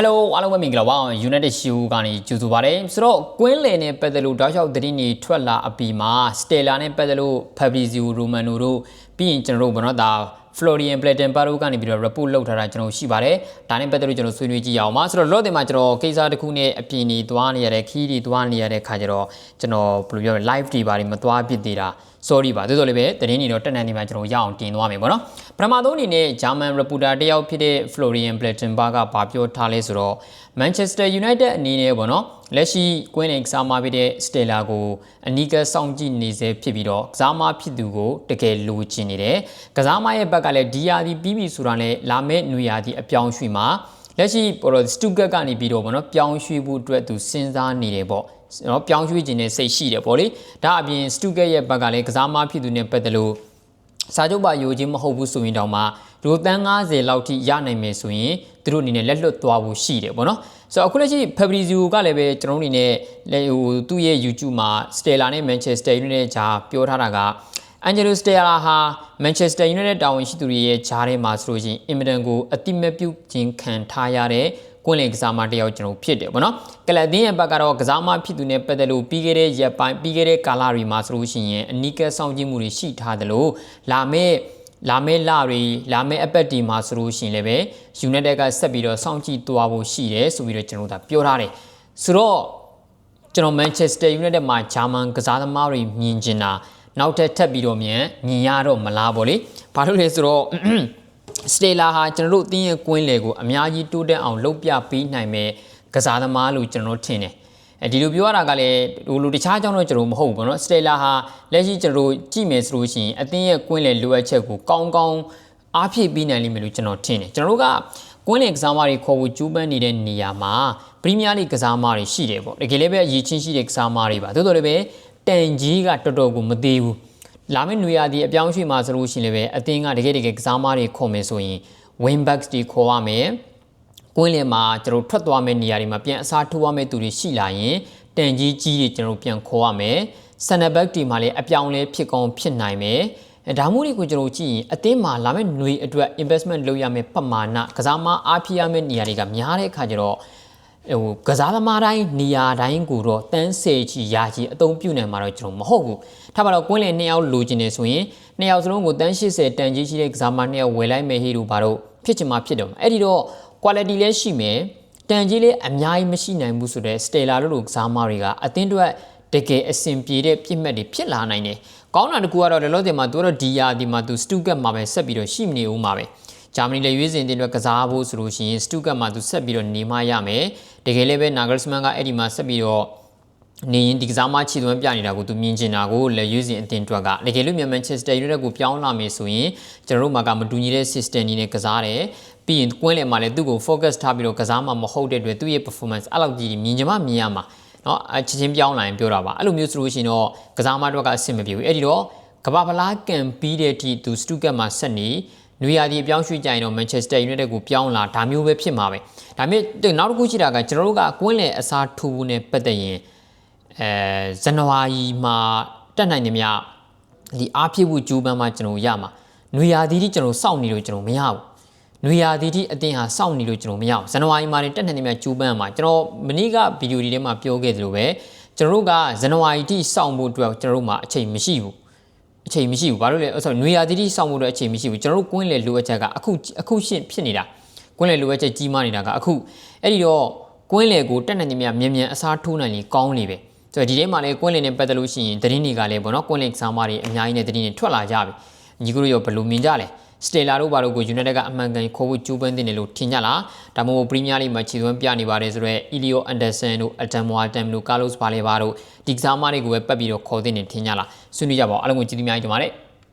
Hello အားလုံးပဲမင်္ဂလာပါ United Show ကနေကြိုဆိုပါရစေဆိုတော့ကွင်းလယ်နဲ့ပတ်သက်လို့တောက်လျှောက်သတင်းတွေထွက်လာအပြီးမှာ Stella နဲ့ပတ်သက်လို့ Fabrizio Romano တို့ပြီးရင်ကျွန်တော်တို့ဘောနော်ဒါ Florian Plettenberg ကနေပြီးတော့ report လုပ်ထားတာကျွန်တော်ရှိပါတယ်ဒါနဲ့ပတ်သက်လို့ကျွန်တော်ဆွေးနွေးကြည့်ရအောင်ပါဆိုတော့ lot တင်မှာကျွန်တော်ကိစ္စတစ်ခုနဲ့အပြင်နေသွားနေရတဲ့ခီးတွေသွားနေရတဲ့ခါကျတော့ကျွန်တော်ဘယ်လိုပြောမလဲ live တွေပါတယ်မသွားဖြစ်သေးတာ sorry ပါသို့တော်လည်းပဲသတင်းတွေတော့တက်နေနေမှာကျွန်တော်ရအောင်တင်သွားမယ်ပေါ့နော်ပထမဆုံးအနေနဲ့ German reporter တယောက်ဖြစ်တဲ့ Florian Plettenberg ကဘာပြောထားလဲဆိုတော့ Manchester United အနေနဲ့ပေါ့နော်လက်ရှိကွင်းလင်ကစားမဖြစ်တဲ့ Stella ကိုအနီးကပ်စောင့်ကြည့်နေစေဖြစ်ပြီးတော့ကစားမဖြစ်သူကိုတကယ်လိုချင်နေတယ်ကစားမရဲ့ဘက်ကလည်းဒီယာဒီပြီးပြီဆိုတာနဲ့လာမဲ့နွေရာသီအပြောင်းရွှေ့မှာ လက်ရှိပေါ်တော့စတူဂတ်ကနေပြီးတော့ဗောနော်ပြောင်းရွှေ့ဖို့အတွက်သူစဉ်းစားနေတယ်ပေါ့နော်ပြောင်းရွှေ့ခြင်းနဲ့စိတ်ရှိတယ်ပေါ့လေဒါအပြင်စတူဂတ်ရဲ့ဘက်ကလည်းကစားမဖြစ်သူနဲ့ပတ်သက်လို့စာချုပ်ပါယိုခြင်းမဟုတ်ဘူးဆိုရင်တောင်မှဒိုတန်း90လောက်ထိရနိုင်မယ်ဆိုရင်သူတို့အနေနဲ့လက်လွတ်သွားဖို့ရှိတယ်ပေါ့နော်ဆိုတော့အခုလက်ရှိ Fabrizio ကလည်းပဲကျွန်တော်တို့အနေနဲ့ဟိုသူ့ရဲ့ YouTube မှာ Stella နဲ့ Manchester United ကြားပြောထားတာက အန်ဂျယ်လိုစတေယာဟာမန်ချက်စတာယူနိုက်တက်တာဝန်ရှိသူတွေရဲ့ဂျားထဲမှာဆိုလို့ရှိရင်အင်မတန်ကိုအတိမတ်ပြုခြင်းခံထားရတဲ့ကွင်းလင်ကစားမတယောက်ကျွန်တော်ဖြစ်တယ်ဗောနော်ကလပ်တင်းရဲ့ဘက်ကတော့ကစားမဖြစ်သူနဲ့ပတ်သက်လို့ပြီးခဲ့တဲ့ရက်ပိုင်းပြီးခဲ့တဲ့ကာလတွေမှာဆိုလို့ရှိရင်အနီးကပ်ဆောင်ကြည့်မှုတွေရှိထားသလိုလာမဲ့လာမယ့်လတွေလာမယ့်အပတ်ဒီမှာဆိုလို့ရှိရင်လည်းပဲ United ကဆက်ပြီးတော့စောင့်ကြည့်သွားဖို့ရှိတယ်ဆိုပြီးတော့ကျွန်တော်တို့ပြောထားတယ်ဆိုတော့ကျွန်တော် Manchester United မှာဂျာမန်ကစားသမားတွေမြင်ကျင်တာ နောက်ထပ်ထပ်ပြီးတော့မြန်မြင်ရတော့မလားဗောလေဘာလို့လဲဆိုတော့စတေလာဟာကျွန်တော်တို့အသင်းရဲ့ကွင်းလေကိုအများကြီးတိုးတက်အောင်လုပ်ပြပေးနိုင်မဲ့ကစားသမားလို့ကျွန်တော်တို့ထင်တယ်အဲဒီလိုပြောရတာကလည်းဟိုလိုတခြားအကြောင်းတော့ကျွန်တော်မဟုတ်ဘူးเนาะစတေလာဟာလက်ရှိကျွန်တော်တို့ကြည့်မယ်ဆိုလို့ရှိရင်အသင်းရဲ့ကွင်းလေလိုအပ်ချက်ကိုကောင်းကောင်းအားဖြည့်ပေးနိုင်လိမ့်မယ်လို့ကျွန်တော်ထင်တယ်ကျွန်တော်တို့ကကွင်းလေကစားမတွေခေါ်ဖို့ကြိုးပမ်းနေတဲ့နေရာမှာပရီးမီးယားလိကစားမတွေရှိတယ်ပေါ့တကယ်လည်းပဲအရေးချင်းရှိတဲ့ကစားမတွေပါတိုးတော်လည်းပဲ တန်ကြီးကတော်တော်ကိုမသေးဘူးလာမယ့်နွေရာသီအပြောင်းရွှေ့မှာဆိုလို့ရှိရင်လည်းပဲအသင်းကတကယ်တကယ်ကစားမတွေခေါ်မယ်ဆိုရင် win backs တွေခေါ်ရမယ်ကွင်းလင်မှာကျွန်တော်ထွက်သွားမယ့်နေရာတွေမှာပြန်အစားထိုးရမယ့်သူတွေရှိလာရင်တန်ကြီးကြီးတွေကျွန်တော်ပြန်ခေါ်ရမယ်ဆန်နဘက်တီမှာလည်းအပြောင်းလဲဖြစ်ကောင်းဖြစ်နိုင်မယ်ဒါမှမဟုတ်ကိုကျွန်တော်ကြည့်ရင်အသင်းမှာလာမယ့်ຫນွေအတွက် investment လုပ်ရမယ့်ပမာဏကစားမအားဖြည့်ရမယ့်နေရာတွေကများတဲ့အခါကျတော့ ဟိုကစားသမားတိုင်းနေရာတိုင်းကိုတော့တန်းစေချီရာချီအသုံးပြုနိုင်မှာတော့ကျွန်တော်မဟုတ်ဘူးထားပါတော့ကွင်းလင်နှစ်ယောက်လိုချင်နေဆိုရင်နှစ်ယောက်စလုံးကိုတန်း80တန်ကြီးရှိတဲ့ကစားမနှစ်ယောက်ဝယ်လိုက်မယ်ဟေးတို့ဘာလို့ဖြစ်ချင်မှဖြစ်တော့အဲ့ဒီတော့ quality လည်းရှိမယ်တန်ကြီးလေးအများကြီးမရှိနိုင်ဘူးဆိုတော့ Stella တို့လိုကစားမတွေကအတင်းတွက်တကယ်အဆင်ပြေတဲ့ပြစ်မှတ်တွေဖြစ်လာနိုင်တယ်။ကောင်းတာတကူကတော့လောလောဆယ်မှာသူတို့ဒီယာဒီမှာသူစတူကတ်မှာပဲဆက်ပြီးတော့ရှိမနေဦးမှာပဲ။ ဂျာမနီလည်းရွေးစင်တင်အတွက်ကစားဖို့ဆိုလို့ရှိရင်စတူကတ်မှာသူဆက်ပြီးတော့နေမရမယ်။တကယ်လည်းပဲနာဂလ်စမန်ကအဲ့ဒီမှာဆက်ပြီးတော့နေရင်ဒီကစားမချီသွင်းပြနေတာကိုသူမြင်ကျင်တာကိုလည်းရွေးစင်အတင်တွက်ကတကယ်လို့မြန်မန်ချက်စတာယူနိုက်တက်ကိုပြောင်းလာမယ်ဆိုရင်ကျွန်တော်တို့မှာကမတူညီတဲ့ system ကြီးနဲ့ကစားတယ်ပြီးရင်ကွင်းလယ်မှာလည်းသူ့ကို focus ထားပြီးတော့ကစားမှာမဟုတ်တဲ့အတွက်သူ့ရဲ့ performance အဲ့လောက်ကြီးမြင်ကြမှာမြင်ရမှာเนาะအချင်းချင်းပြောင်းလာရင်ပြောတာပါအဲ့လိုမျိုးဆိုလို့ရှိရင်တော့ကစားမတွေကအဆင်မပြေဘူးအဲ့ဒီတော့ကဘာဖလားကန်ပြီးတဲ့အထိသူစတူကတ်မှာဆက်နေ နွေရာသီပြောင်းရွှေ့ကြရင်တော့ Manchester United ကိုပြောင်းလာဒါမျိုးပဲဖြစ်မှာပဲဒါပေမဲ့နောက်တစ်ခုရှိတာကကျွန်တော်တို့ကကွင်းလယ်အစားထိုးဖို့ ਨੇ ပတ်သက်ရင်အဲဇန်နဝါရီမှာတက်နိုင်နေမြဒီအားဖြည့်ဖို့ကြိုးပမ်းမှကျွန်တော်ရမှာနွေရာသီတိကျွန်တော်စောင့်နေလို့ကျွန်တော်မရဘူးနွေရာသီတိအတင်းဟာစောင့်နေလို့ကျွန်တော်မရဘူးဇန်နဝါရီမှာတက်နိုင်နေမြကြိုးပမ်းမှာကျွန်တော်မနေ့ကဗီဒီယိုဒီထဲမှာပြောခဲ့သလိုပဲကျွန်တော်တို့ကဇန်နဝါရီတိစောင့်ဖို့အတွက်ကျွန်တော်တို့မှာအချိန်မရှိဘူး အချိန်မရှိဘူးဘာလို့လဲဆိုတော့နွေရာသီတိစောင့်ဖို့အတွက်အချိန်မရှိဘူးကျွန်တော်တို့ကွင်းလေလိုအပ်ချက်ကအခုအခုရှင်းဖြစ်နေတာကွင်းလေလိုအပ်ချက်ကြီးမားနေတာကအခုအဲ့ဒီတော့ကွင်းလေကိုတက်နိုင်နေမြမြန်မြန်အစားထိုးနိုင်ရင်ကောင်းနေပဲဆိုတော့ဒီထဲမှာလည်းကွင်းလင်နဲ့ပတ်သက်လို့ရှိရင်သတင်းတွေကလည်းပေါ့နော်ကွင်းလင်ဆောင်းပါးတွေအများကြီးနဲ့သတင်းတွေထွက်လာကြပြီညီကတို့ရောဘယ်လိုမြင်ကြလဲ စတေလာတို့ဘာလို့ကို United ကအမှန်ကန်ခေါ်ဖို့ကြိုးပမ်းတင်တယ်လို့ထင်ကြလားဒါမှမဟုတ်ပရီးမီးယားလိမှာခြေသွင်းပြနေပါတယ်ဆိုတော့ Elio Anderson တို့ Adam Walton တို့ Carlos Baleba တို့ဒီကစားမတွေကိုပဲပတ်ပြီးတော့ခေါ်တင်နေထင်ကြလားဆွေးနွေးကြပါဦးအားလုံးကိုကြည့်သမျှကြပါမယ်